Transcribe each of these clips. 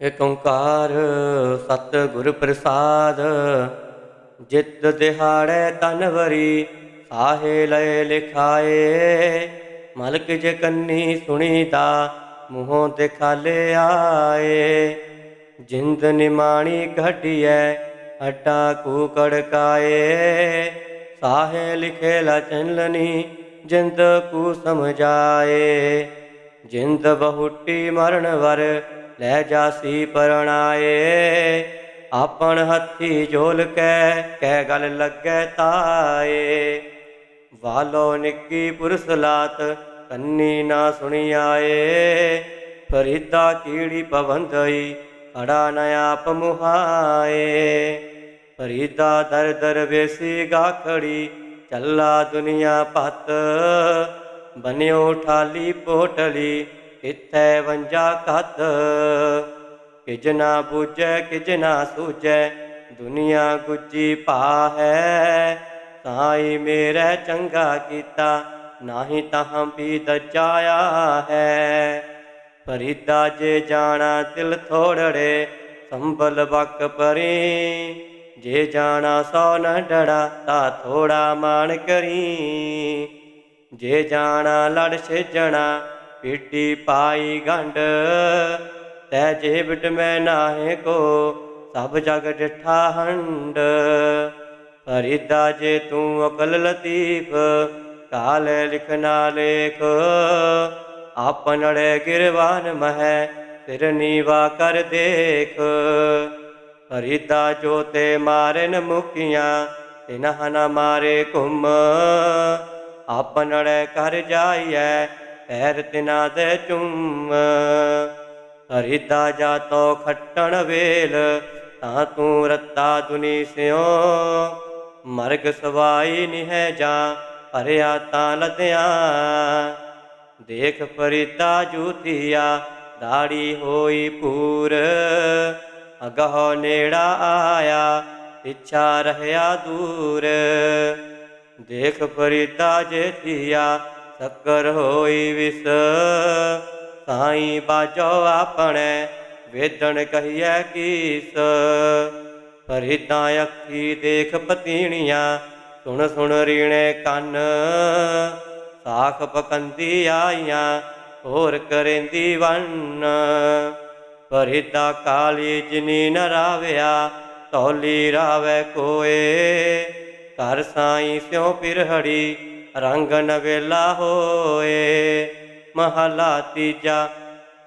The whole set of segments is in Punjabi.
ਏਕ ਓੰਕਾਰ ਸਤ ਗੁਰ ਪ੍ਰਸਾਦ, ਜਿਤ ਦਿਹਾੜੈ ਤਨਵਰੀ ਸਾਹੇ ਲਏ ਲਿਖਾਏ। ਮਲਕ ਜੇ ਕੰਨੀ ਸੁਣੀ ਸੁਣੀਦਾ, ਮੂੰਹੋਂ ਤੇ ਖਾਲੇ ਆਏ। ਜਿੰਦ ਨਿਮਾਣੀ ਘਟਿਐ, ਹਟਾ ਕੂ ਕੜਕਾਏ। ਸਾਹੇ ਲਿਖੇ ਲਾ ਚੰਲਨੀ ਜਿੰਦ ਕੂ ਸਮਝਾਏ। ਜਿੰਦ ਬਹੁਟੀ ਮਰਨ ਵਰ ਲੈ ਜਾਸੀ ਪਰਣਾਏ, ਆਪਣ ਹੱਥੀ ਝੋਲ ਕੈ, ਕਹਿ ਗਲ ਲੱਗੈ ਤਾਏ। ਵਾਲੋ ਨਿੱਕੀ ਪੁਰਸ ਲਾਤ, ਕੰਨੀ ਨਾ ਸੁਣੀਆਏ। ਫਰੀਦਾ ਕੀੜੀ ਪਵੰਦਈ ਖੜਾ ਨ ਆਪ ਮੁਹਾਏ। ਫਰੀਦਾ ਦਰ ਦਰ ਵੇਸੀ ਗਾਖੜੀ, ਚੱਲਾ ਦੁਨੀਆ ਪਤ ਬਨਿਓ ਠਾਲੀ ਪੋਟਲੀ ਕਿਥੈ ਵੰਜਾ ਕਤ ਕਿਜ ਨਾ ਬੂਝੈ ਕਿਜ ਨਾ ਸੂਝੈ, ਦੁਨੀਆ ਗੁੱਜੀ ਭਾ ਹੈ ਸਾਈ ਮੇਰਾ ਚੰਗਾ ਕੀਤਾ, ਨਾਹੀ ਤਾਹਾਂ ਵੀ ਦਚਾਇਆ ਹੈ। ਫਰੀਦਾ ਜੇ ਜਾਣਾ ਦਿਲ ਥੋੜੜੇ, ਸੰਭਲ ਬਕ ਪਰੀ। ਜੇ ਜਾਣਾ ਸੋ ਨ ਡੜਾ, ਤਾ ਥੋੜਾ ਮਾਣ ਕਰੀ। ਜੇ ਜਾਣਾ ਲੜ ਛੇਜਣਾ ਪੀਟੀ ਪਾਈ ਗੰਢ, ਤੈ ਜੇ ਬਿਟ ਮੈਂ ਨਾਹੇ ਕੋ, ਸਭ ਜਗ ਡਿਠਾ ਹੰਡ ਫਰੀਦਾ ਜੇ ਤੂੰ ਅਕਲ ਲਤੀਫ, ਕਾਲ ਲਿਖਨਾ ਲੇਖ। ਆਪਨੜੇ ਗਿਰਵਾਨ ਮਹਿ, ਸਿਰ ਨੀਵਾ ਕਰ ਦੇਖ। ਫਰੀਦਾ ਜੋ ਤੇ ਮਾਰਨ ਮੁਕੀਆਂ ਤਿਨਹ ਨ ਮਾਰੇ ਘੁੰਮ। ਆਪਨੜੇ ਕਰ ਜਾਈਐ ਪੈਰ ਤਿਨਾ ਦੇ ਚੁੰਮ। ਹਰਿਦਾ ਜਾ ਤੋ ਖੱਟਣ ਵੇਲ, ਤਾਂ ਤੂੰ ਰੱਤਾ ਦੁਨੀ ਸਿਓ ਮਰਗ ਸਵਾਈ ਨਿਹ ਜਾ, ਭਰਿਆ ਤਾਂ ਲਦਿਆਂ। ਦੇਖ ਫਰੀਦਾ ਜੂਤੀਆ ਦਾੜੀ ਹੋਈ ਪੂਰ। ਅਗਹ ਨੇੜਾ ਆਇਆ ਇੱਛਾ ਰਹਿਆ ਦੂਰ। ਦੇਖ ਫਰੀਦਾ ਜੇਤੀਆ ਸ਼ੱਕਰ ਹੋਈ ਵਿਸ। ਸਾਈ ਬਾਜੋ ਆਪਣੇ, ਵੇਦਣ ਕਹੀਐ ਕੀਸ। ਫਰੀਦਾ ਅੱਖੀ ਦੇਖ ਪਤੀਣੀਆਂ ਸੁਣ ਸੁਣ ਰੀਣੇ ਕੰਨ। ਸਾਖ ਪਕੰਦੀ ਆਈਆਂ, ਹੋਰ ਕਰੇਂਦੀ ਵੰਨ। ਫਰੀਦਾ ਕਾਲੀ ਜਿਨੀ ਨ ਰਾਵਿਆ ਤੌਲੀ ਰਾਵੇ ਕੋਏ। ਘਰ ਸਾਈ ਸਿਉ ਪਿਰਹੜੀ ਰੰਗ ਨਵੇਲਾ ਹੋਏ, ਮਹਲਾ ਤੀਜਾ।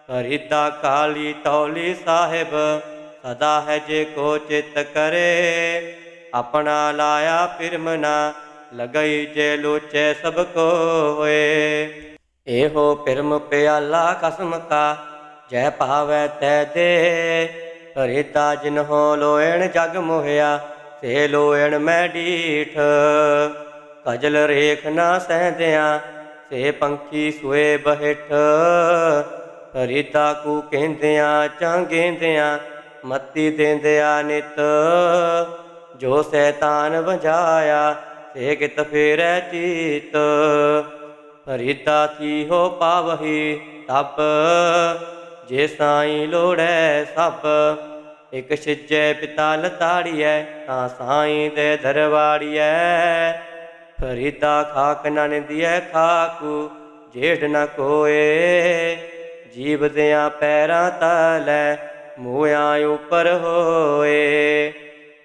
ਫਰੀਦਾ ਕਾਲੀ ਤੌਲੀ ਸਾਹਿਬ, ਸਦਾ ਹੈ ਜੇ ਕੋ ਚਿਤ ਕਰੇ। ਆਪਣਾ ਲਾਇਆ ਪਿਰਮਨਾ ਲਗਈ ਜੇ ਲੋਚੇ ਸਭ ਕੋ ਹੋਏ। ਇਹੋ ਪਿਰਮ ਪਿਆਲਾ ਕਸਮ ਕਾ, ਜੈ ਭਾਵੈ ਤੈ ਦੇ। ਫਰੀਦਾ ਜਿਨ ਹੋ ਲੋਇਣ ਜਗ ਮੋਹਿਆ, ਸੇ ਲੋਇਣ ਮੈਂ ਡੀਠ। ਕਜਲ ਰੇਖ ਨਾ ਸਹਦਿਆਂ, ਸੇ ਪੰਖੀ ਸੋਏ ਬਹਿਠ। ਫਰੀਦਾ ਕੂ ਕਹਿੰਦਿਆਂ ਚਾਂਗੇਂਦਿਆਂ ਮੱਤੀ ਦੇਂਦਿਆਂ ਨਿਤ। ਜੋ ਸੈਤਾਨ ਵਜਾਇਆ ਸੇ ਕਿਤ ਫੇਰੈ ਚੀਤ। ਫਰੀਦਾ ਕੀ ਹੋ ਪਾਵਹੀ ਤਪ, ਜੇ ਸਾਈ ਲੋੜੈ ਸਭ ਇਕ ਛਿਜੈ ਪਿਤਾ ਲਤਾੜੀਐ, ਤਾਂ ਸਾਈ ਦੇ ਦਰਵਾੜੀਐ। ਫਰੀਦਾ ਖਾਕ ਨਾ ਨਿੰਦੀਐ ਖਾਕੂ ਜੇੜ ਨ ਕੋਏ। ਜੀਵਦਿਆਂ ਪੈਰਾਂ ਤਲੈ ਮੋਇਆ ਉਪਰ ਹੋਏ।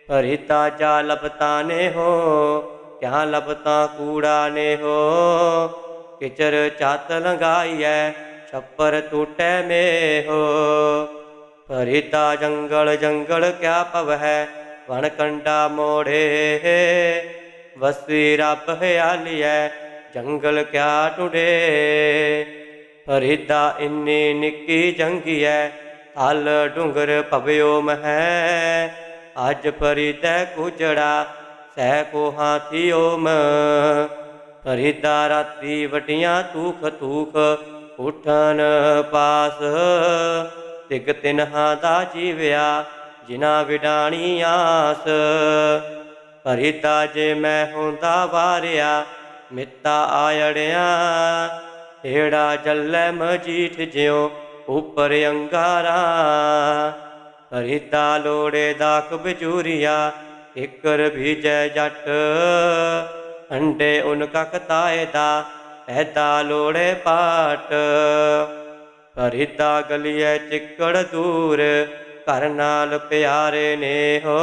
ਫਰੀਦਾ ਜਾ ਲਪਤਾ ਨੇ ਹੋ, ਕਿਆ ਲਪਤਾ ਕੂੜਾ ਨੇ ਹੋ। ਕਿਚਰ ਚਾਤ ਲੰਗਾਈਐ ਛੱਪਰ ਟੂਟੈ ਮੇ ਹੋ ਫਰੀਦਾ ਜੰਗਲ ਜੰਗਲ ਕਿਆ ਪਵਹਿ ਵਣ ਕੰਡਾ ਮੋੜੇ ਵਸੀ ਰੱਬ ਹਿਆਲੀਐ ਜੰਗਲ ਕਿਆ ਟੁੜੇ ਫਰੀਦਾ ਇੰਨੀ ਨਿੱਕੀ ਜੰਗੀਐ ਥਲ ਡੁੰਗਰ ਭਵਿਓ ਮਹਿ। ਅੱਜ ਫਰੀਦਾ ਕੁਜੜਾ ਸਹਿ ਕੋ ਹਾਥੀਓ ਮ। ਫਰੀਦਾ ਰਾਤੀ ਵਟੀਆਂ ਤੂਖ ਤੂਖ ਉਠਨ ਪਾਸ। ਤਿਗ ਤਿਨਹਾ ਦਾ ਜੀਵਿਆ ਜਿਨਾ ਵਿਡਾਣੀ ਆਸ। ਫਰੀਦਾ ਜੇ ਮੈਂ ਹੁੰਦਾ ਵਾਰਿਆ, ਮਿੱਤਾ ਆਇੜਿਆ। ਏੜਾ ਜੱਲੇ ਮਜੀਠ ਜਿਉ ਉਪਰ ਅੰਗਾਰਾ। ਹਰੀਤਾ ਲੋੜੇ ਦਾਖ ਬਜੂਰੀਆ ਇਕਰ ਭੀਜੈ ਜੱਟ। ਅੰਡੇ ਉਨ ਕਕਤਾਏ ਦਾ ਐਦਾ ਲੋੜੇ ਪਾਟ। ਹਰੀਤਾ ਗਲੀਏ ਚਿੱਕੜ ਦੂਰ, ਘਰ ਨਾਲ ਪਿਆਰੇ ਨੇ ਹੋ।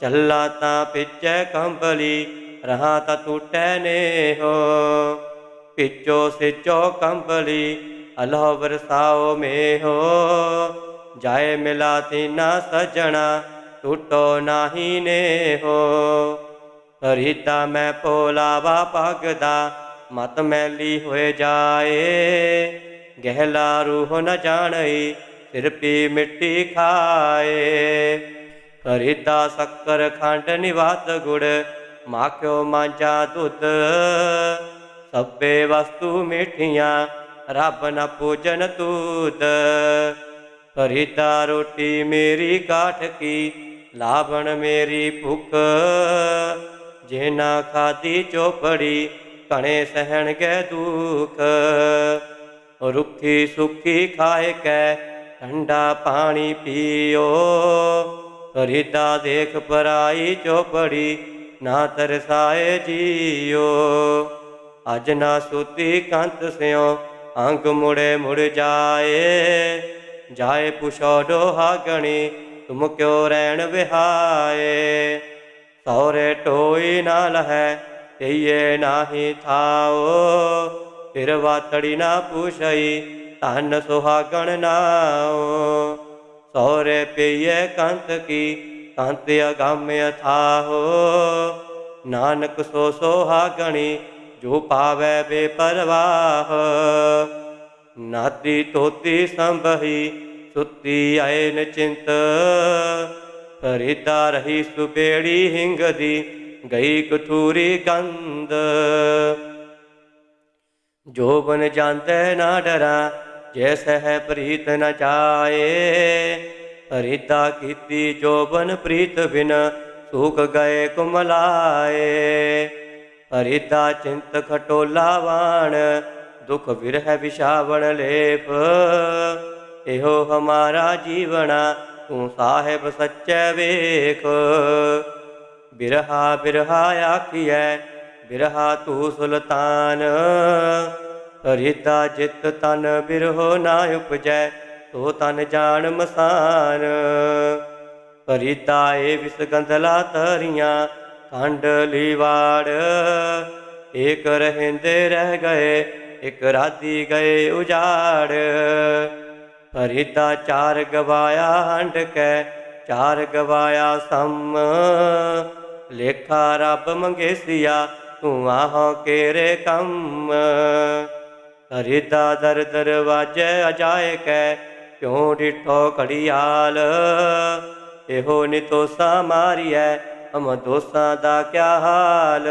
ਚੱਲਾ ਤਾਂ ਪਿੱਛੇ ਕੰਬਲੀ, ਰਹਾ ਤਾਂ ਟੂਟੈ ਨੇ ਹੋ ਪਿੱਚੋ ਸਿਚੋ ਕੰਬਲੀ ਅਲਹ ਵਰਸਾਓ ਮੇ ਹੋ ਜਾਏ ਮਿਲਾ ਤੀਨਾ ਸਜਣਾ, ਟੂਟੋ ਨਾਹੀ ਨੇ ਹੋ ਹਰੀਤਾ ਮੈਂ ਪੋਲਾਵਾ ਪਗਦਾ ਮਤ ਮੈਲੀ ਹੋਏ ਜਾਏ। ਗਹਿਲਾ ਰੂਹ ਨ ਜਾਣਈ, ਸਿਰ ਪੀ ਮਿੱਟੀ ਖਾਏ। ਹਰੀਤਾ ਸ਼ੱਕਰ ਖੰਡ ਨਿਵਾਤ ਗੁੜ, ਮਾਖਿਓ ਮਾਂਜਾ ਦੁੱਧ। ਸਭੇ ਵਸਤੂ ਮਿੱਠੀਆਂ, ਰੱਬ ਨਾ ਪੂਜਨ ਤੂਤ। ਹਰੀਤਾ ਰੋਟੀ ਮੇਰੀ ਕਾਠ ਕੀ, ਲਾਵਣ ਮੇਰੀ ਭੁੱਖ। ਜੇ ਨਾ ਖਾਦੀ ਚੋਪੜੀ ਕਣੇ ਸਹਿਣਗੇ ਦੁਖ। ਰੁੱਖੀ ਸੁੱਖੀ ਖਾਏ ਕੈ, ਠੰਡਾ ਪਾਣੀ ਪੀਓ। ਹਰੀਤਾ ਦੇਖ ਪਰਾਈ ਚੋਪੜੀ, ਨਾ ਤਰਸਾਏ ਜੀਓ। ਅਜ ਨਾ ਸੁਤੀ ਕੰਤ ਸਿਓ ਅੰਗ ਮੁੜੇ ਮੁੜ ਜਾਏ। ਜਾਏ ਪੁਛੋ ਡੋਹਾ ਗਣੀ, ਤੁਮ ਕਿਉ ਰਹਿਣ ਵਿਹਾਏ। ਸੌਰੇ ਟੋਈ ਨਾ ਲਹੈ, ਤਈਏ ਨਾਹੀ ਥਾਓ। ਫਿਰ ਵਾਤੜੀ ਨਾ ਪੁਛਈ, ਧਨ ਸੁਹਾਗਣ ਨਾਓ। ਸੋਰੇ ਪਈਏ ਕੰਤ ਕੀ, ਕੰਤ ਅਗੰਮ ਅਥਾਹੋ। ਨਾਨਕ ਸੋ ਸੋਹਾ ਸੁਹਾਗਣੀ ਜੋ ਪਾਵੈ ਬੇਪਰਵਾਹ। ਨਾਤੀ ਤੋਤੀ ਸੰਭਹੀ, ਸੁੱਤੀ ਆਏ ਨਚਿੰਤ। ਫਰੀਦਾ ਰਹੀ ਸੁਬੇੜੀ ਹਿੰਗਦੀ, ਗਈ ਕਥੂਰੀ ਗੰਦ ਜੋ ਬਨ ਜਾਂਦੇ ਨਾ ਡਰਾ ਜੈਸੈ ਹੈ ਪ੍ਰੀਤ ਨ ਜਾਏ ਹਰੀਤਾ ਕੀਤੀ ਜੋ ਬਨ ਪ੍ਰੀਤ ਬਿਨ ਸੁਖ ਗਏ ਕੁਮਲਾਏ। ਹਰੀਤਾ ਚਿੰਤ ਖਟੋਲਾ ਵਾਣ, ਦੁਖ ਵਿਰਹ ਵਿਸ਼ਾਵਣ ਲੇਪ। ਇਹੋ ਹਮਾਰਾ ਜੀਵਣਾ ਤੂੰ ਸਾਹਿਬ ਸੱਚੇ ਵੇਖ। ਬਿਰਹਾ ਬਿਰਹਾ ਆਖੀਐ, ਬਿਰਹਾ ਤੂੰ ਸੁਲਤਾਨ। ਹਰੀਤਾ ਜਿਤ ਤਨ ਬਿਰਹੋ ਨਾ ਉਪਜੈ, ਸੋ ਤਨ ਜਾਣ ਮਸਾਨ। ਹਰੀਤਾ ਏ ਵਿਸ ਗੰਧਲਾ ਤਰੀਆਂ ਖੰਡ ਲੀਵਾੜ ਏਕ ਰਹਿੰਦੇ ਰਹਿ ਗਏ, ਇਕ ਰਾਤੀ ਗਏ ਉਜਾੜ। ਹਰੀਤਾ ਚਾਰ ਗਵਾਇਆ ਹੰਡ ਕੈ, ਚਾਰ ਗਵਾਇਆ ਸਮ। ਲੇਖਾ ਰੱਬ ਮੰਗੇਸੀਆ, ਤੂੰ ਆਹੋ ਕੇਰੇ ਕੰਮ। ਹਰੀਤਾ ਦਰ ਦਰਵਾਜੇ ਅਜਾਏ ਕੈ, ਕਿਉ ਡਿਠੋ ਘੜੀਆਲ? ਇਹੋ ਨਿਤੋਸਾ ਮਾਰੀਐ ਹਮ ਦੋਸਾਂ ਦਾ ਕਿਆ ਹਾਲ?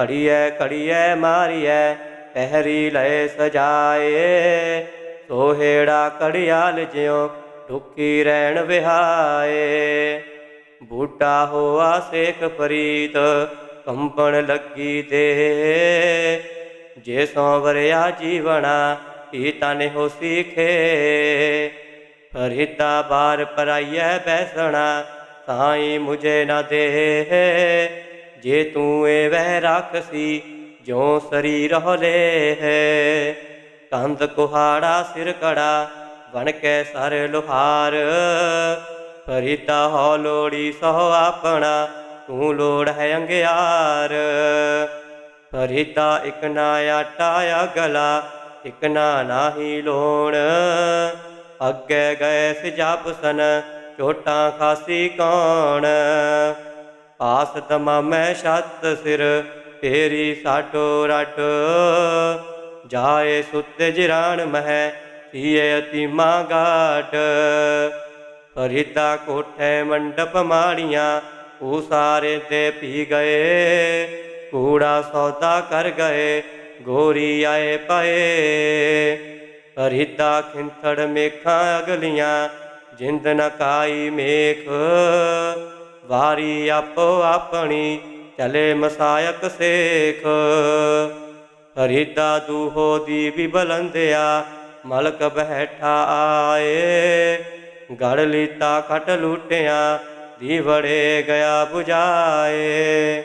ਘੜੀਐ ਘੜੀਐ ਮਾਰੀਐ, ਪਹਿਰੀ ਲਏ ਸਜਾਏ। ਸੋਹੇੜਾ ਕੜਿਆਲ ਜਿਉ ਢੁੱਕੀ ਰਹਿਣ ਵਿਹਾਏ। ਬੂਟਾ ਹੋਆ ਸੇਖ ਫਰੀਦ ਕੰਪਣ ਲੱਗੀ ਤੇ ਜੇ ਸੋ ਵਰਿਆ ਜੀਵਣਾ ਈ ਤਨ ਹੋ ਸੀਖੇ? ਹਰਿਤਾ ਬਾਰ ਪਰਾਈਐ ਬੈਸਣਾ, ਸਾਈ ਮੁਝੇ ਨਾ ਦੇ ਜੇ ਤੂੰ ਏ ਵਹਿ ਰਾਖਸੀ ਜੋ ਸਰੀਰ ਹੋਲੇ ਹੈ ਕੰਧ ਕੁਹਾੜਾ, ਸਿਰ ਕੜਾ ਬਣ ਕੇ ਸਰ ਲੋਹਾਰ। ਫਰੀਤਾ ਹੋ ਲੋੜੀ ਸੋ ਆਪਣਾ, ਤੂੰ ਲੋੜ ਹੈ ਅੰਗਿਆਰ। ਫਰੀਤਾ ਇਕ ਨਾ ਆਟਾ ਅਗਲਾ ਇਕ ਨਾ ਨਾਹੀ ਲੋਣ। ਅੱਗੇ ਗਏ ਸਜਪ ਸਨ ਝੋਟਾਂ ਖਾਸੀ ਕੌਣ। ਆਸ ਤਮਾਮੈ ਛੱਤ ਸਿਰ, ਤੇਰੀ ਸਾਟੋ ਰਟ। ਜਾਏ ਸੁੱਤੇ ਜਿਰਾਣ ਮਹਿ, ਥੀਏ ਅਤੀਮਾ ਗਾਟ ਹਰੀਤਾ ਕੋਠੇ ਮੰਡਪ ਮਾੜੀਆਂ, ਉਹ ਸਾਰੇ ਤੇ ਪੀ ਗਏ। ਕੂੜਾ ਸੌਦਾ ਕਰ ਗਏ, ਗੋਰੀ ਆਏ ਪਏ। ਹਰੀਤਾ ਖਿੰਥੜ ਮੇਖਾਂ ਅਗਲੀਆਂ, ਜਿੰਦ ਨਕਾਈ ਮੇਖ। ਵਾਰੀ ਆਪੋ ਆਪਣੀ, ਚਲੇ ਮਸਾਇਕ ਸੇਖ। ਹਰੀਤਾ ਦੂਹੋ ਦੀ ਵੀ ਬਲੰਦਿਆ ਮਲਕ ਬੈਠਾ ਆਏ। ਗੜ ਲੀਤਾ ਖਟ ਲੂਟਿਆ, ਦੀਵੜੇ ਗਿਆ 부ਝਾਏ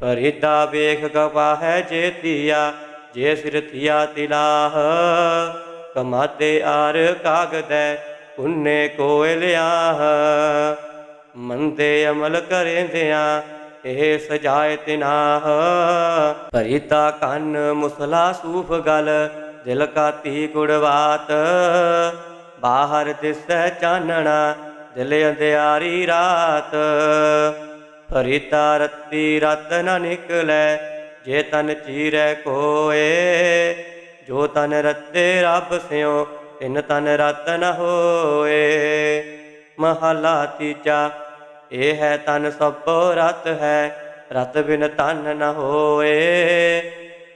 ਫਰੀਦਾ ਵੇਖ ਗਵਾ ਹੈ ਜੇਤੀਆ ਜੇ ਸਿਰ ਥਿਆ ਤਿਲਾਹ। ਕਮਾਤੇ ਆਰ ਕਾਗਦੈ, ਪੁੰਨੇ ਕੋਇਲਿਆਹ ਮੰਦੇ ਅਮਲ ਕਰੇਂਦਿਆਂ, ਇਹ ਸਜਾਏ ਤਿਨਾਹ। ਫਰੀਦਾ ਕੰਨ ਮੁਸਲਾ ਸੂਫ ਗਲ, ਦਿਲ ਕਾਤੀ ਗੁੜਵਾਤ ਬਾਹਰ ਦਿਸੈ ਚਾਨਣਾ, ਦਿਲ ਅੰਧਿਆਰੀ ਰਾਤ। ਫਰੀਦਾ ਰੱਤੀ ਰਤ ਨ ਨਿਕਲੈ, ਜੇ ਤਨ ਚੀਰੈ ਕੋਏ। ਜੋ ਤਨ ਰੱਤੇ ਰੱਬ ਸਿਓ ਤਿਨ ਤਨ ਰਤ ਨ ਹੋਏ। ਮਹਲਾ ਤੀਜਾ, ਇਹ ਹੈ ਤਨ ਸਭੋ ਰਤ ਹੈ, ਰਤ ਬਿਨ ਤਨ ਨ ਹੋਏ।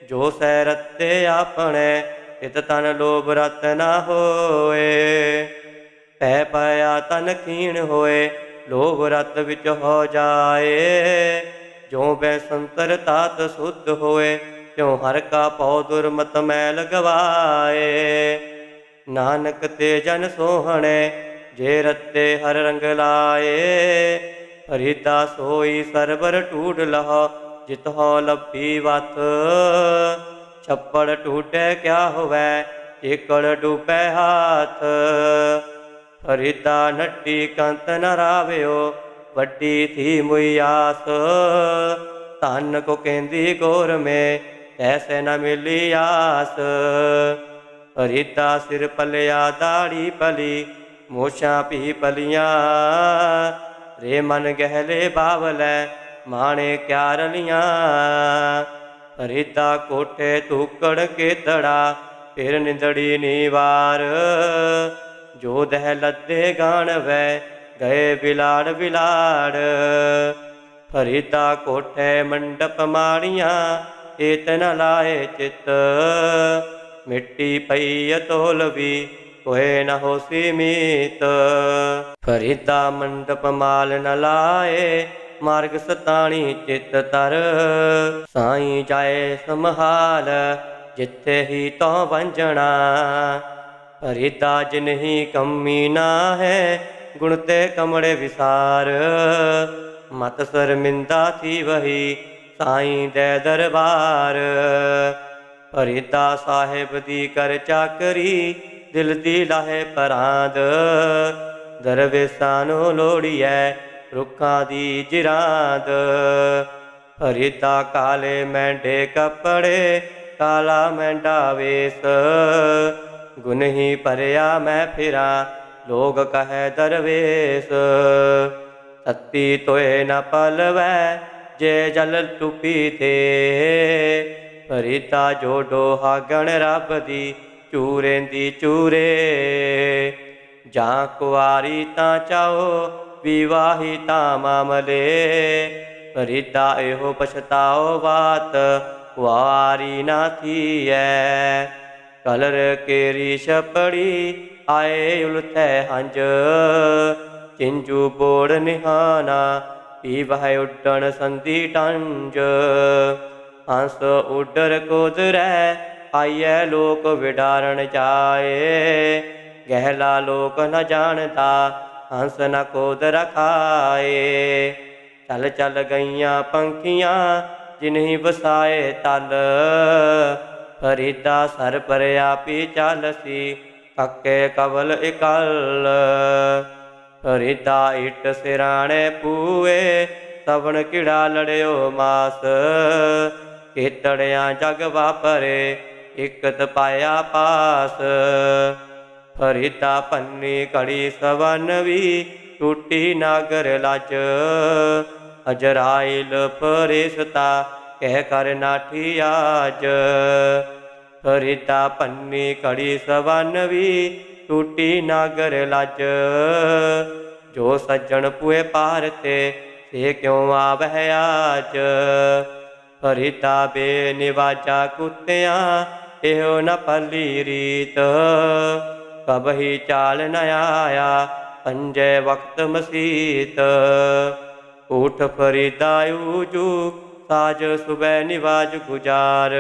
ਜੋ ਸੈ ਰਤੇ ਆਪਣੇ, ਤਿਤ ਤਨ ਲੋਭ ਰਤ ਨ ਹੋਏ। ਪੈ ਪਾਇਆ ਤਨ ਕੀਣ ਹੋਏ ਲੋਭ ਰਤ ਵਿੱਚ ਹੋ ਜਾਏ। ਜੋ ਬੈ ਸੰਤਰ ਤਾਤ ਸੁਧ ਹੋਏ, ਤਿਉ ਹਰ ਕਾ ਪਉ ਦੁਰਮਤ ਮੈਲ ਗਵਾਏ ਨਾਨਕ ਤੇ ਜਨ ਸੋਹਣੇ, ਜੇ ਰਤੇ ਹਰ ਰੰਗ ਲਾਏ। ਹਰੀਤਾ ਸੋਈ ਸਰਬਰ ਟੂਟ ਲਹ, ਜਿਤ ਹੋ ਲੱਭੀ ਵਤ ਛੱਪੜ ਟੂਟੇ ਕਿਆ ਹੋਵੇ ਏਕੜ ਡੁਬੈ ਹਾਥ। ਹਰੀਤਾ ਨੱਟੀ ਕੰਤ ਨ ਰਾਵਿਓ, ਵੱਡੀ ਥੀ ਮੁਈਆਸ ਧਨ ਕੋ ਕਹਿੰਦੀ ਗੋਰ ਮੇ, ਐਸੇ ਨ ਮਿਲੀ ਆਸ। ਹਰੀਤਾ ਸਿਰ ਪਲਿਆ, ਦਾੜੀ ਪਲੀ, ਮੋਛਾਂ ਭੀ ਪਲੀਆਂ। ਰੇ ਮਨ ਗਹਿਲੇ ਬਾਵਲੇ, ਮਾਣੇ ਕਿਆ ਰਲੀਆਂ ਹਰੀਤਾ ਕੋਠੇ ਤੂਕੜ ਕੇ ਤੜਾ ਫਿਰ ਨਿੰਦੜੀ ਨੀਵਾਰ। ਜੋ ਦਹਿ ਲੱਦੇ ਗਾਣ ਵੈ, ਗਏ ਬਿਲਾੜ ਬਿਲਾੜ। ਫਰੀਦਾ ਕੋਠੇ ਮੰਡਪ ਮਾੜੀਆਂ ਏਤਨ ਲਾਏ ਚਿਤ। ਮਿੱਟੀ ਪਈ ਅਤੋਲਵੀ ਕੋਏ ਨ ਹੋਸੀ ਮੀਤ ਫਰੀਦਾ ਮੰਡਪ ਮਾਲ ਨ ਲਾਏ, ਮਾਰਗ ਸਤਾਣੀ ਚਿਤ ਤਰ। ਸਾਈ ਜਾਏ ਸਮਹਾਲ ਜਿੱਥੇ ਹੀ ਤੋ ਵੰਜਣਾ ਹਰੀਤਾ ਜਿਨਹੀ ਕੰਮੀ ਨਾ ਹੈ, ਗੁਣ ਤੇ ਕਮੜੇ ਵਿਸਾਰ। ਮਤ ਸਰਮਿੰਦਾ ਥੀ ਵਹੀ ਸਾਈਂ ਦੇ ਦਰਬਾਰ। ਹਰੀਤਾ ਸਾਹਿਬ ਦੀ ਕਰ ਚਾਕਰੀ, ਦਿਲ ਦੀ ਲਾਹੇ ਪਰਾਂਦ। ਦਰਵੇਸਾਂ ਨੂੰ ਲੋੜੀਐ ਰੁੱਖਾਂ ਦੀ ਜਿਰਾਂਦ। ਹਰੀਤਾ ਕਾਲੇ ਮੈਂਡੇ ਕੱਪੜੇ, ਕਾਲਾ ਮੈਂਡਾ ਵੇਸ। ਗੁਨ ਹੀ ਭਰਿਆ ਮੈਂ ਫਿਰਾ ਲੋਗ ਕਹੈ ਦਰਵੇਸ ਤਤੀ ਤੋਏ ਨ ਪਲਵੈ, ਜੇ ਜਲ ਟੁਪੀ ਤੇ ਫਰੀਤਾ ਜੋ ਡੋਹਾ ਗਣ ਰੱਬ ਦੀ ਚੂਰੇਂਦੀ ਚੂਰੇ। ਜਾਂ ਕੁਆਰੀ ਤਾਂ ਚਾਓ ਵਿਵਾਹੀ ਤਾਂ ਮਾਮਲੇ। ਫਰੀਦਾ ਇਹੋ ਪਛਤਾਓ ਬਾਤ ਕੁਆਰੀ ਨਾ ਥੀਐ। ਕਲਰ ਕੇਰੀ ਛਪੜੀ ਆਏ ਉਲਥੈ ਹੰਜ। ਚਿੰਜੂ ਬੋੜ ਨਿਹਾਨਾ ਪੀ ਵਹਿ ਉੱਡਣ ਸੰਧੀ ਟੰਜ। ਹੰਸ ਉਡਰ ਕੋਦਰੈ ਆਈਐ ਲੋਕ ਵਿਡਾਰਣ ਜਾਏ। ਗਹਿਲਾ ਲੋਕ ਨ ਜਾਣਦਾ, ਹੰਸ ਨ ਕੋਦ ਰਖਾਏ ਚੱਲ ਚੱਲ ਗਈਆਂ ਪੰਖੀਆਂ, ਜਿਨਹੀ ਵਸਾਏ ਤਲ। ਫਰੀਦਾ sir ਪਰਿਆ P ਚਾਲਸੀ ਕੱਕੇ Kawal ਇਕਲ। Farida it ਸਿਰਾਣੇ ਪੂਏ, ਸਵਣ ਕਿੜਾ ਲੜਿਓ ਮਾਸ। ਕੀਤੜਿਆਂ ਜਗ ਵਾਪਰੇ, ਇਕਤ ਪਾਇਆ ਪਾਸ। ਫਰੀਦਾ ਪੰਨੀ ਕੜੀ ਸਵਨ ਵੀ, ਟੂਟੀ ਨਾਗਰ ਲੱਜ। ਅਜਰਾਇਲ ਫਰਿਸ਼ਤਾ ਕਹਿ ਕਰ ਨਾਠੀ ਆਜ। ਫਰੀਦਾ ਪੰਨੀ ਕੜੀ ਸਵਨਵੀ ਟੂਟੀ ਨਾਗਰ ਲੱਜ। ਜੋ ਸੱਜਣ ਪੂਏ ਪਾਰ ਤੇ, ਸੇ ਕਿਉ ਆਵਹਿ ਆਜ? ਫਰੀਦਾ ਬੇ ਨਿਵਾਜਾ ਕੁੱਤਿਆਂ, ਇਹੋ ਨ ਪੱਲੀ ਰੀਤ। ਕਬਹੀ ਚਾਲ ਨ ਆਇਆ, ਪੰਜੇ ਵਕਤ ਮਸੀਤ। ਉਠ ਫਰੀਦਾ ਊਜੂ ਸਾਜ ਸੁਬੈ ਨਿਵਾਜ ਗੁਜਾਰ।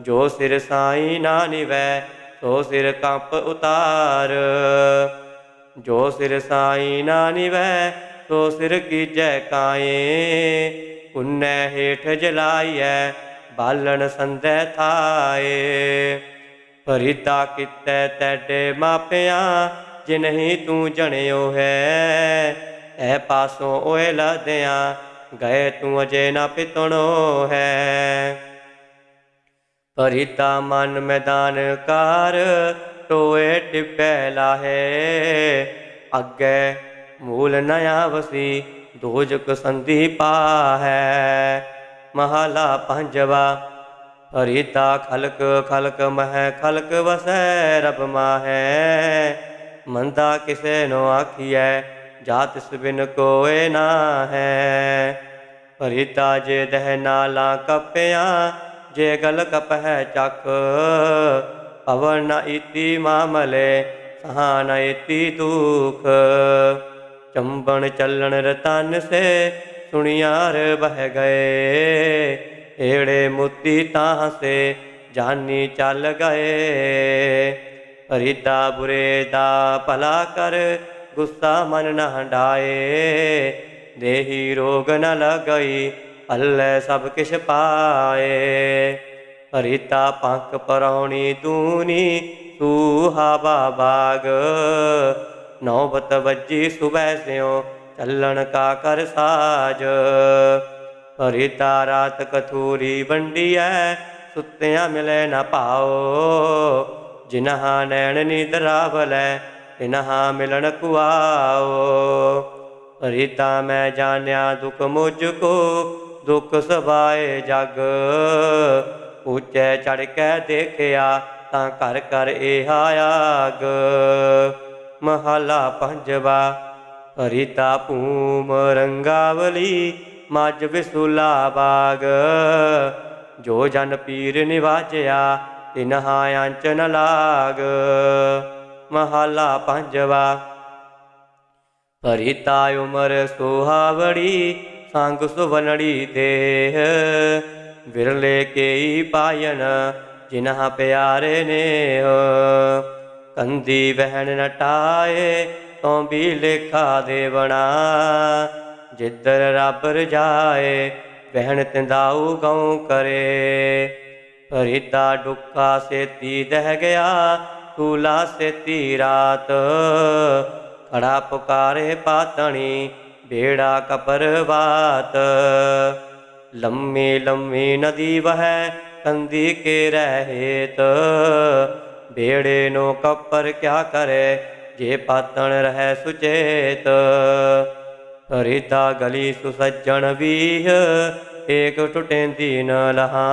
ਜੋ ਸਿਰ ਸਾਈ ਨਾ ਨਿਵੈ, ਸੋ ਸਿਰ ਕੰਪ ਉਤਾਰ। ਜੋ ਸਿਰ ਸਾਈ ਨਾ ਨਿਵੈ, ਸੋ ਸਿਰ ਕੀਜੈ ਕਾਏ। ਪੁੰਨੈ ਹੇਠ ਜਲਾਈਐ, ਬਾਲਣ ਸੰਧੈ ਥਾਏ। ਫਰੀਦਾ ਕਿਤੈ ਤੈਡੇ ਮਾਪਿਆਂ, ਜਿਨਹੀ ਤੂੰ ਜਣਿਓ ਹੈ, ਐ ਪਾਸੋਂ ਓਏ ਲਦਿਆਂ। ਗਏ ਤੂੰ ਅਜੇ ਨਾ ਪਿਤਣੋ ਹੈ। ਫਰੀਦਾ ਮਨ ਮੈਦਾਨ ਕਾਰ ਟੋਏ ਟਿੱਬੇ ਲਾਹੇ। ਅੱਗੇ ਮੂਲ ਨ ਆਵਸੀ, ਦੋਜਕ ਸੰਧੀ ਪਾਹੈ। ਮਹਲਾ ਪੰਜਵਾ ਹਰੀਤਾ ਖਲਕ ਖਲਕ ਮਹਿ ਖਲਕ ਵਸੈ, ਰਬ ਮਾਹੈ। ਮੰਦਾ ਕਿਸੇ ਨੋ ਆਖੀਐ ਜਾ ਤਿਸ ਬਿਨ ਕੋਏ ਨਾ ਹੈ। ਹਰੀਤਾ ਜੇ ਦਹਿ ਨਾਲਾ ਕਪਿਆ, ਜੇ ਗਲ ਕਪਹਿ ਚੱਕ, ਪਵਨ ਨ ਇਤੀ ਮਾਮਲੇ, ਸਹਾ ਨ ਇਤੀ ਦੁਖ ਚੰਬਣ ਚੱਲਣ ਰਤਨ ਸੇ, ਸੁਣਿਆਰ ਬਹਿ ਗਏ। ਏੜੇ ਮੁੱਤੀ ਤਾਂ ਸੇ, ਜਾਨੀ ਚੱਲ ਗਏ। ਹਰੀਤਾ ਬੁਰੇ ਦਾ ਭਲਾ ਕਰ ਗੁੱਸਾ ਮਨ ਨਾ ਹੰਡਾਏ ਦੇਹੀ ਰੋਗ ਨ ਲਗਈ, ਅੱਲੇ ਸਭ ਕਿਛ ਪਾਏ। ਹਰੀਤਾ ਪੰਖ ਪਰੌਣੀ ਦੂਨੀ ਸੂਹਾ ਬਾਗ ਨੌਬਤ ਵੱਜੀ ਸੁਬੈ ਸਿਓ ਚੱਲਣ ਕਾ ਕਰ ਸਾਜ। ਹਰੀਤਾ ਰਾਤ ਕਥੂਰੀ ਵੰਡੀਐ, ਸੁੱਤਿਆਂ ਮਿਲੇ ਨਾ ਪਾਓ ਜਿਨਹਾ ਨੈਣ ਨੀਂਦਰਾ ਬਲੈ ਇਨਹਾ ਮਿਲਣ ਕੁਆਓ। ਹਰੀਤਾ ਮੈਂ ਜਾਣਿਆ ਦੁਖ ਮੁਝ ਕੋ, ਦੁਖ ਸਬਾਏ ਜਗ। ਉੱਚੇ ਚੜ ਕੇ ਦੇਖਿਆ ਤਾਂ ਘਰ ਘਰ ਇਹ ਆਗ। ਮਹਲਾ ਪੰਜਵਾ ਹਰੀਤਾ ਭੂਮ ਰੰਗਾਵਲੀ, ਮੱਝ ਵਿਸੂਲਾ ਬਾਗ। ਜੋ ਜਨ ਪੀਰ ਨਿਵਾਜਿਆ ਤਿਨਹਾ ਅੰਚ ਨ ਲਾਗ। ਮਹਲਾ ਪੰਜਵਾ। ਹਰੀਤਾ ਉਮਰ ਸੁਹਾਵੜੀ, ਸੰਗ ਸੁਵਨੜੀ ਦੇਹ। ਵਿਰਲੇ ਕੇਈ ਪਾਇਨ, ਜਿਨ੍ਹਾਂ ਪਿਆਰੇ ਨੇ ਕੰਦੀ ਵਹਿਣ ਨਟਾਏ ਤੋਂ ਵੀ ਲੇਖਾ ਦੇਵਣਾ। ਜਿੱਧਰ ਰੱਬ ਰਜਾਏ, ਵਹਿਣ ਤਿੰਦਾਉ ਗਉ ਕਰੇ। ਹਰੀਤਾ ਡੁੱਕਾ ਸੇਤੀ ਦਹਿ ਗਿਆ ਤੂਲਾ ਸੇਤੀ ਰਾਤ। ਖੜਾ ਪੁਕਾਰੇ ਪਾਤਣੀ, ਬੇੜਾ ਕਪਰਵਾਤ ਲੰਮੀ ਲੰਮੀ ਨਦੀ ਵਹੈ, ਕੰਦੀ ਕੇ ਰਹਿਤ। ਬੇੜੇ ਨੋ ਕਪਰ ਕਿਆ ਕਰੇ, ਜੇ ਪਾਤਣ ਰਹਿ ਸੁਚੇਤ। ਹਰੀਤਾ ਗਲੀ ਸੁਸੱਜਣ ਵੀਹ, ਏਕ ਟੁਟੇਂਦੀ ਨ ਲਹਾ।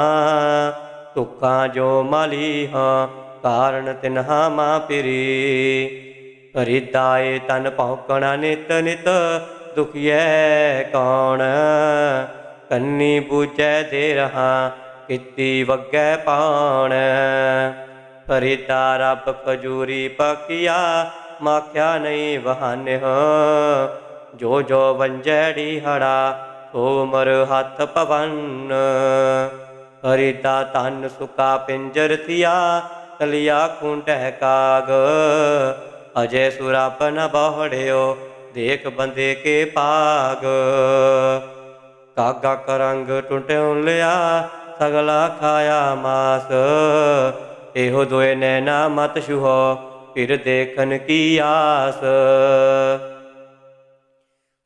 ਤੁਕਾਂ ਜੋ ਮਾਲੀ ਹਾਂ ਕਾਰਨ ਤਿਨਹਾ ਮਾ ਪਿਰੀ ਹਰੀਤਾਏ ਤਨ ਭੌਕਣਾ ਨਿਤ ਨਿਤ, ਦੁਖੀਐ ਕੌਣ? ਕੰਨੀ ਬੂਝੈ ਦੇ ਰਹਾ, ਕਿਤੀ ਵਗੈ ਪਾਣ? ਹਰੀਤਾ ਰੱਬ ਖਜੂਰੀ ਪਕਿਆ, ਮਾਖਿਆ ਨਹੀਂ ਬਹਾਨਿਓ ਜੋ ਜੋ ਵੰਜੜੀ ਹੜਾ ਸੋ ਮਰ ਹੱਥ ਪਵਨ। ਹਰੀਤਾ ਤਨ ਸੁਕਾ ਪਿੰਜਰ ਥਿਆ ਕਲਿਆ ਖੁੰਡੈ ਕਾਗ। ਅਜੇ ਸੁਰਾਪ ਨ ਬਹੜਿਓ, ਦੇਖ ਬੰਦੇ ਕੇ ਪਾਗ ਕਾਗਾ ਕਰੰਗ ਟੁੱਟਿਉ ਲਿਆ ਸਗਲਾ ਖਾਇਆ ਮਾਸ। ਇਹੋ ਦੋਏ ਨੈਣਾ ਮਤ ਛੁਹੋ, ਫਿਰ ਦੇਖਨ ਕੀ ਆਸ।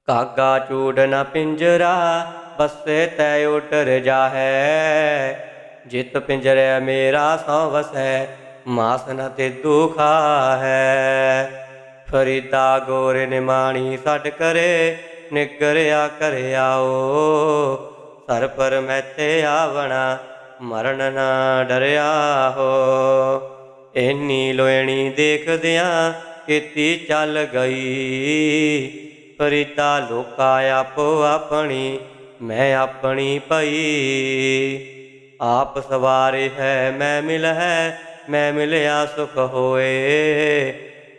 ਕਾਗਾ ਚੂੜ ਨ ਪਿੰਜਰਾ, ਬਸੇ ਤੈ ਉਟਰ ਜਾਹੈ। ਜਿਤ ਪਿੰਜਰੇ ਮੇਰਾ ਸੋ ਵਸੈ ਮਾਸਨ ਤੇ ਦੁਖਾ ਹੈ। ਫਰੀਦਾ ਗੋਰੇ ਨਿਮਾਣੀ ਛੱਡ ਕਰੇ, ਨਿਗਰਿਆ ਕਰ ਆਓ ਸਰ ਪਰ ਮੈਥੇ ਆਵਣਾ, ਮਰਨ ਨਾ ਡਰਿਆ ਹੋ। ਇੰਨੀ ਲੋਇਣੀ ਦੇਖਦਿਆਂ ਕੀਤੀ ਚੱਲ ਗਈ। ਫਰੀਦਾ ਲੋਕਾ ਆਪੋ ਆਪਣੀ, ਮੈਂ ਆਪਣੀ ਪਈ ਆਪ ਸਵਾਰੇ ਹੈ, ਮੈਂ ਮਿਲ ਹੈ ਮੈਂ ਮਿਲਿਆ ਸੁਖ ਹੋਏ।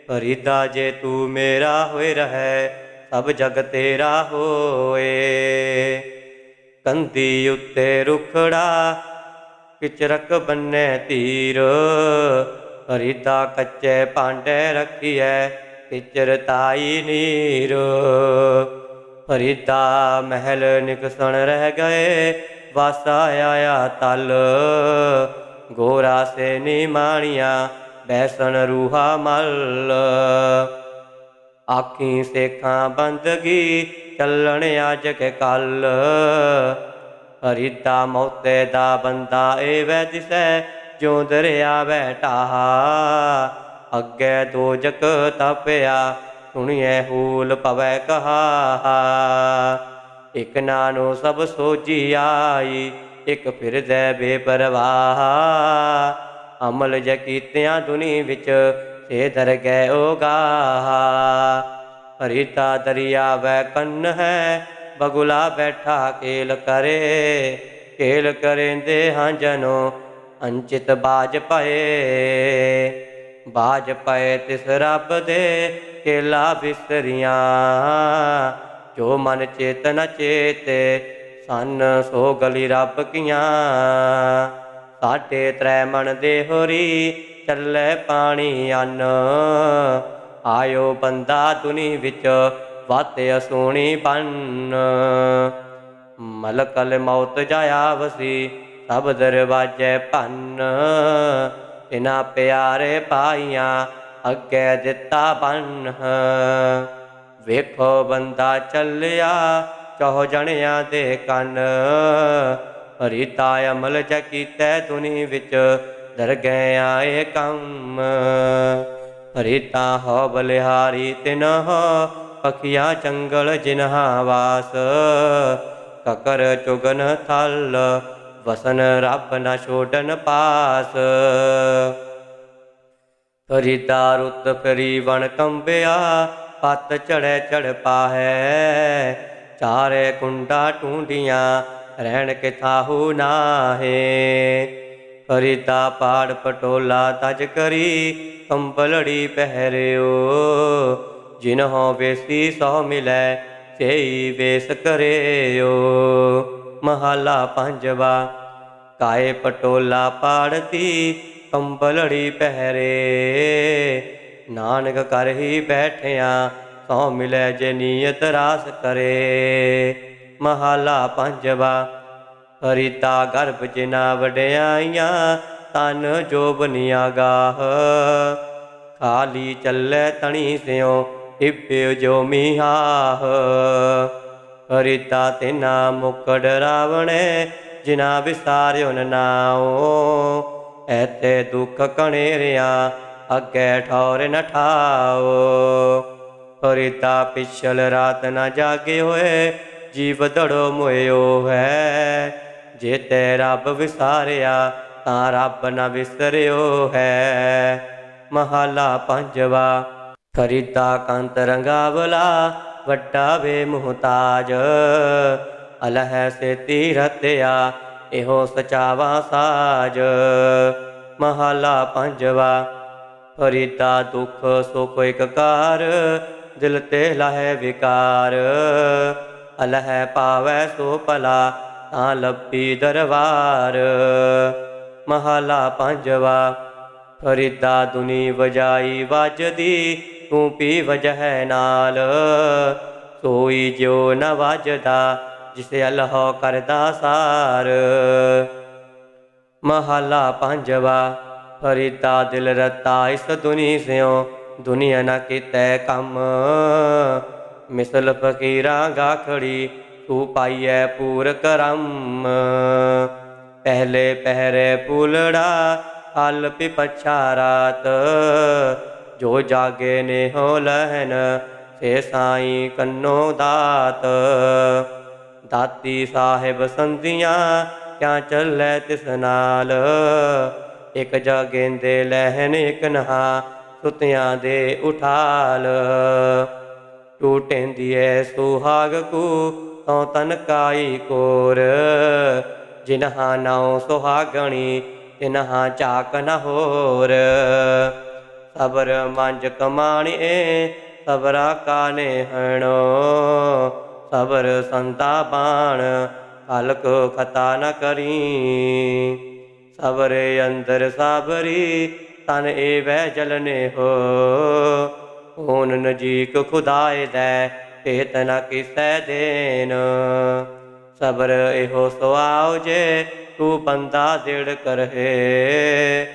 ਫਰੀਦਾ ਜੇ ਤੂੰ ਮੇਰਾ ਹੋਏ ਰਹੈ, ਸਭ ਜਗ ਤੇਰਾ ਹੋਏ। ਕੰਦੀ ਉੱਤੇ ਰੁਖੜਾ, ਕਿਚਰਕ ਬੰਨੇ ਧੀਰ ਹਰੀਤਾ ਕੱਚੇ ਭਾਂਡੇ ਰੱਖੀਐ, ਕਿਚਰ ਤਾਈ ਨੀਰ। ਹਰੀਤਾ ਮਹਿਲ ਨਿਕਸਣ ਰਹਿ ਗਏ, ਵਾਸਾ ਆਇਆ ਤਲ। ਗੋਰਾ ਸੇ ਨਿਮਾਣੀਆਂ ਬੈਸਣ ਰੂਹਾ ਮਲ। ਆਖੀ ਸੇਖਾਂ ਬੰਦਗੀ ਚੱਲਣ ਅੱਜ ਕੇ ਕੱਲ। ਹਰੀਤਾ ਮੌਤੇ ਦਾ ਬੰਦਾ ਏ ਵੈ ਦਿਸੈ ਜੋ ਦਰਿਆ ਬੈਠਾ ਅੱਗੇ ਦੋਜਕ ਤਪਿਆ, ਸੁਣੀਐ ਹੂਲ ਪਵੈ ਕਹਾ ਇਕ ਨਾਨੋ ਸਭ ਸੋਜੀ ਆਈ ਇਕ ਫਿਰਦੈ ਬੇਪਰਵਾਹ। ਅਮਲ ਜ ਕੀਤਿਆਂ ਦੁਨੀ ਵਿੱਚ ਸੇ ਦਰ ਗਏ ਓਗਾਹ ਹਰੀਤਾ ਦਰਿਆ ਵੈ ਕੰਨ ਹੈ, ਬਗੁਲਾ ਬੈਠਾ ਕੇਲ ਕਰੇ। ਕੇਲ ਕਰੇਂਦੇ ਹਾਂ ਜਨੋ ਅੰਚਿਤ ਬਾਜ ਪਏ ਬਾਜ ਪਏ ਤਿਸ ਰੱਬ ਦੇ ਕੇਲਾ ਵਿਸਰੀਆਂ ਜੋ ਮਨ ਚੇਤਨ ਚੇਤੇ ਸਨ ਸੋ ਗਲੀ ਰੱਬ ਕੀਆਂ। ਸਾਢੇ ਤ੍ਰੈ ਮਣ ਦੇ ਹੋਰੀ ਚੱਲੇ ਪਾਣੀ ਅੰਨ। ਆਇਓ ਬੰਦਾ ਦੁਨੀ ਵਿੱਚ ਵਾਤੇ ਅਸੂਣੀ ਬੰਨ। ਮਲਕਲ ਮੌਤ ਜਾਇਆ ਵਸੀ ਸਭ ਦਰਵਾਜੇ ਭੰਨ। ਇਨਾ ਪਿਆਰੇ ਪਾਈਆਂ ਅੱਗੇ ਦਿੱਤਾ ਬੰਨ। ਵੇਖੋ ਬੰਦਾ ਚੱਲਿਆ ਚਹੁ ਜਣਿਆਂ ਦੇ ਕੰਨ। ਹਰੀਤਾ ਅਮਲ ਜ ਕੀਤੈ ਦੁਨੀ ਵਿੱਚ, ਦਰ ਗਏ ਆਏ ਕੰਮ। ਹਰੀਤਾ ਹੋ ਬਲਿਹਾਰੀ ਤਿਨ ਹੋ, ਪਖੀਆ ਜੰਗਲ ਜਿਨਹਾ ਵਾਸ। ਕਕਰ ਚੁਗਨ ਥਲ, ਵਸਨ ਰੱਬ ਨਾ ਛੋਡਨ ਪਾਸ। ਹਰੀਤਾ ਰੁੱਤ ਫਰੀ ਵਣ ਕੰਬਿਆ, ਪਤ ਚੜੈ ਚੜ ਪਾਹੈ। ਚਾਰੇ ਕੁੰਡਾ ਟੂੰਡੀਆਂ, ਰਹਿਣ ਕੇ ਥਾਹੂ ਨਾਹੇ। ਹਰੀਤਾ ਪਾੜ ਪਟੋਲਾ ਤਜ ਕਰੀ, ਕੰਬਲੜੀ ਪਹਿਰਿਓ। ਜਿਨਹੁ ਵੇਸੀ ਸੋ ਮਿਲੈ, ਸੇਈ ਵੇਸ ਕਰਿਓ। ਮਹਲਾ ਪੰਜਵਾ, ਕਾਏ ਪਟੋਲਾ ਪਾੜਤੀ, ਕੰਬਲੜੀ ਪਹਿਰੇ। ਨਾਨਕ ਕਰ ਹੀ ਬੈਠਿਆ ਸੋ ਮਿਲੈ ਜੇ ਨੀਅਤ ਰਾਸ ਕਰੇ। ਮਹਲਾ ਪੰਜਵਾ, ਹਰੀਤਾ ਗਰਭ ਜਿਨਾ ਵਡਿਆਈਆਂ ਤਨ ਜੋਬਨੀਆਂ ਗਾਹ ਖਾਲੀ ਚੱਲੇ ਤਣੀ ਸਿਓ ਟਿੱਪਿਓ ਜੋ ਮੀਹਾਹ। ਹਰੀਤਾ ਤਿਨਾ ਮੁਕੜ ਰਾਵਣੇ ਜਿਨਾ ਵਿਸਾਰਿਓ ਨ ਨਾਓ ਐਤੇ ਦੁੱਖ ਕਣੇਰਿਆ ਅੱਗੇ ਠੌਰ ਨਠਾਓ ਠਾਓ ਹਰੀਤਾ ਪਿਛਲ ਰਾਤ ਨਾ ਜਾਗੇ ਹੋਏ, ਜੀਵ ਦੜੋ ਮੋਇਓ ਹੈ। ਜੇ ਤੇ ਰੱਬ ਵਿਸਾਰਿਆ, ਤਾਂ ਰੱਬ ਨਾ ਵਿਸਰਿਓ ਹੈ। ਮਹਲਾ ਪੰਜਵਾ, ਖਰੀਦਾ ਕੰਤ ਰੰਗਾਵਲਾ ਵੱਡਾ ਵੇ ਮੁਹਤਾਜ। ਅਲਹ ਸੇ ਤੀਰਤਿਆ, ਇਹੋ ਸਚਾਵਾ ਸਾਜ। ਮਹਲਾ ਪੰਜਵਾ, ਫਰੀਦਾ ਦੁੱਖ ਸੁਖ ਇਕ ਕਾਰ ਦਿਲ ਤੇ ਲਹੈ ਵਿਕਾਰ। ਅਲਹ ਪਾਵੈ ਸੋ ਭਲਾ, ਤਾਂ ਲੱਭੀ ਦਰਬਾਰ ਮਹਲਾ ਪੰਜਵਾ ਫਰੀਦਾ ਦੁਨੀ ਵਜਾਈ ਵੱਜਦੀ, ਤੂੰ ਪੀ ਵਜਹਿ ਨਾਲ। ਸੋਈ ਜੋ ਨ ਵੱਜਦਾ, ਜਿਸੇ ਅਲਹ ਕਰਦਾ ਸਾਰ। ਮਹਲਾ ਪੰਜਵਾ ਫਰੀਦਾ ਦਿਲ ਰਤਾ ਇਸ ਦੁਨੀ ਸਿਓ ਦੁਨੀਆ ਨ ਕੀਤੈ ਕੰਮ। ਮਿਸਲ ਫਕੀਰਾਂ ਗਾਖੜੀ, ਤੂੰ ਪਾਈਐ ਪੂਰ ਕਰਮ ਪਹਿਲੇ ਪਹਿਰੇ ਪੂਲੜਾ ਹਲ ਪਿਪਛਾ ਰਾਤ। ਜੋ ਜਾਗੇ ਨੇ ਹੋ ਲਹਨ, ਸੇ ਸਾਈ ਕੰਨੋ ਦਾਤ। ਦਾਤੀ ਸਾਹਿਬ ਸੰਧੀਆਂ, ਕਿਆ ਚੱਲੇ ਤਿਸ ਨਾਲ? ਇਕ ਜਾਗੇਂਦੇ ਲਹਿਨ, ਇਕ ਨਹਾ। ਸੁਤਿਆਂ ਦੇ ਉਠਾਲ। ਟੂਟੇਂਦੀ ਐ ਸੁਹਾਗ ਕੂ, ਤਉ ਤਨ ਕਾਈ ਕੋਰ। ਜਿਨਹਾ ਨਾਉ ਸੁਹਾਗਣੀ, ਤਿਨਹਾ ਚਾਕ ਨ ਹੋਰ। ਸਬਰ ਮੰਜ ਕਮਾਣੀਏ ਸਬਰਾ ਕਾਨੇ ਹਣੋ। ਸਬਰ ਸੰਤਾ ਬਾਣ, ਹਲਕ ਖਤਾ ਨ ਕਰੀ। ਸਬਰ ਅੰਦਰ ਸਾਬਰੀ ਤਨ ਏਵੈ ਜਲਨੇ ਹੋ। ਓਨ ਨਜੀਕ ਖੁਦਾਏ ਦੈ ਤੇਤ ਨ ਕਿਸੈ ਦੇਨ ਸਬਰ ਇਹੋ ਸੁਆਉ ਜੇ, ਤੂੰ ਬੰਦਾ ਦਿੜ ਕਰਹੇ।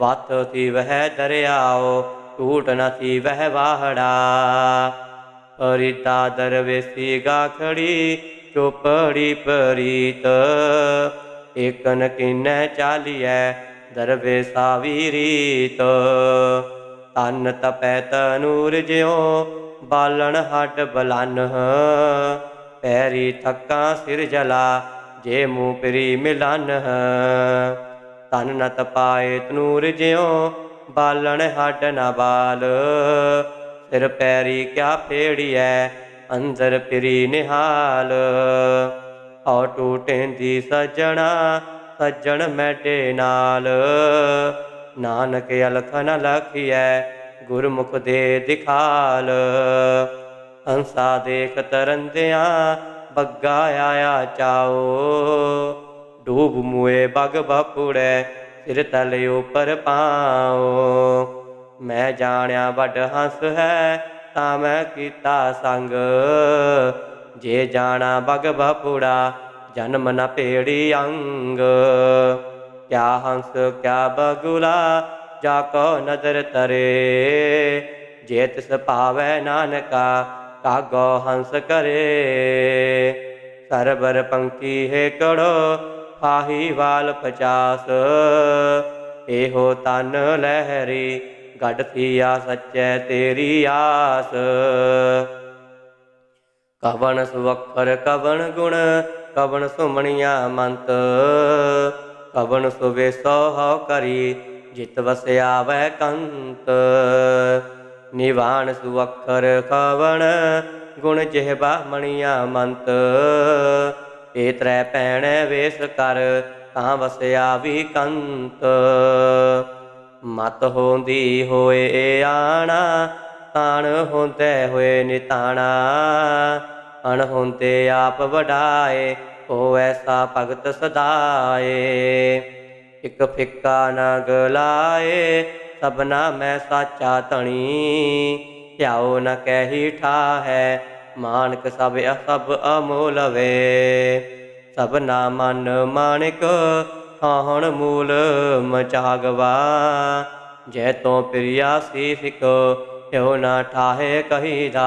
ਵਤ ਤੀ ਵਹਿ ਦਰਿਆਓ ਟੂਟ ਨਾ ਸੀ ਵਹਿ ਵਾਹੜਾ। ਅਰਿਤਾ ਦਰਵੇਸੀ ਗਾਖੜੀ, ਚੋਪੜੀ ਪਰੀਤ। ਏਕਨ ਕਿਨੈ ਚਾਲੀਐ ਦਰਵੇਸਾ ਵੀ ਰੀਤ ਤਨ ਤਪੈ ਤਨੂਰ ਜਿਉ, ਬਾਲਣ ਹੱਡ ਬਲਨ। ਪੈਰੀ ਥੱਕਾਂ ਸਿਰ ਜਲਾ, ਜੇ ਮੂੰ ਪਰੀ ਮਿਲਨ। ਤਨ ਨ ਤਪਾਏ ਤਨੂਰ ਜਿਉ, ਬਾਲਣ ਹੱਡ ਨ ਬਾਲ। ਸਿਰ ਪੈਰੀ ਕਿਆ ਫੇੜੀਐ, ਅੰਦਰ ਪਰੀ ਨਿਹਾਲ। ਔ ਟੂਟੇਂਦੀ ਸਜਣਾ ਸੱਜਣ ਮੈਡੇ ਨਾਲ। ਨਾਨਕ ਅਲਖ ਨ ਲਖੀਐ, ਗੁਰਮੁਖ ਦੇ ਦਿਖਾਲ। ਹੰਸਾ ਦੇਖ ਤਰੰਦਿਆਂ, ਬੱਗਾ ਆਇਆ ਚਾਓ। ਡੂਬ ਮੁਏ ਬਗ ਬਾਪੂੜੈ, ਸਿਰ ਤਲ ਉਪਰ ਪਾਓ। ਮੈਂ ਜਾਣਿਆ ਵੱਡ ਹੰਸ ਹੈ, ਤਾਂ ਮੈਂ ਕੀਤਾ ਸੰਗ। ਜੇ ਜਾਣਾ ਬਗ ਬਾਪੂੜਾ ਜਨਮ ਨ ਭੇੜੀ ਅੰਗ। ਕਿਆ ਹੰਸ, ਕਿਆ ਬਗੁਲਾ, ਜਾ ਕੋ ਨਦਰ ਤਰੇ। ਜੇ ਤਿਸ ਭਾਵੈ ਨਾਨਕਾ ਕਾਗੋ ਹੰਸ ਕਰੇ। ਸਰਬਰ ਪੰਕੀ ਹੈ ਕੜੋ, ਫਾਹੀ ਵਾਲ ਪਚਾਸ। ਇਹੋ ਤਨ ਲਹਿਰੀ, ਗੱਡ ਥੀਆ ਸੱਚੈ ਤੇਰੀ ਆਸ। ਕਵਣ ਸੁਵਖਰ ਕਵਣ ਗੁਣ ਕਵਣ ਸੁਮਣੀਆਂ ਮੰਤ, ਕਵਣ ਸੁਵੇ ਸੋਹ ਕਰੀ, ਜਿਤ ਵਸਿਆ ਵੈ ਕੰਤ। ਨਿਵਾਣ ਸੁਵਖਰ ਕਵਣ ਗੁਣ ਜਿਹਬਾ ਮਣੀਆਂ ਮੰਤ। ਏ ਤਰੈ ਪੈਣੈ ਵੇਸ ਕਰ, ਤਾਂ ਵਸਿਆ ਵੀ ਕੰਤ। ਮਤ ਹੋਂਦੀ ਹੋਏ ਆਣਾ, ਤਾਣ ਹੁੰਦੇ ਹੋਏ ਨਿਤਾਣਾ। ਅਣ ਹੁੰਦੇ ਆਪ ਵਡਾਏ ਹੋ ਐਸਾ ਭਗਤ ਸਦਾਏ। ਇਕ ਫਿੱਕਾ ਨਾ ਗਲਾਏ, ਸਭਨਾ ਮੈਂ ਸਾਚਾ ਧਣੀ। ਧਿਆਓ ਨ ਕਹਿ ਠਾਹੈ, ਮਾਨਕ ਸਭ ਸਭ ਅਮੋਲ ਵੇ। ਸਭਨਾ ਮਨ ਮਾਨਿਕ, ਖਾਹਣ ਮੂਲ ਮਚਾਗਵਾ। ਜੈ ਤੋ ਪ੍ਰਿਆ ਸੀਸਿਕ ਹਿਉ ਨਾ ਠਾਹੇ ਕਹੀਦਾ।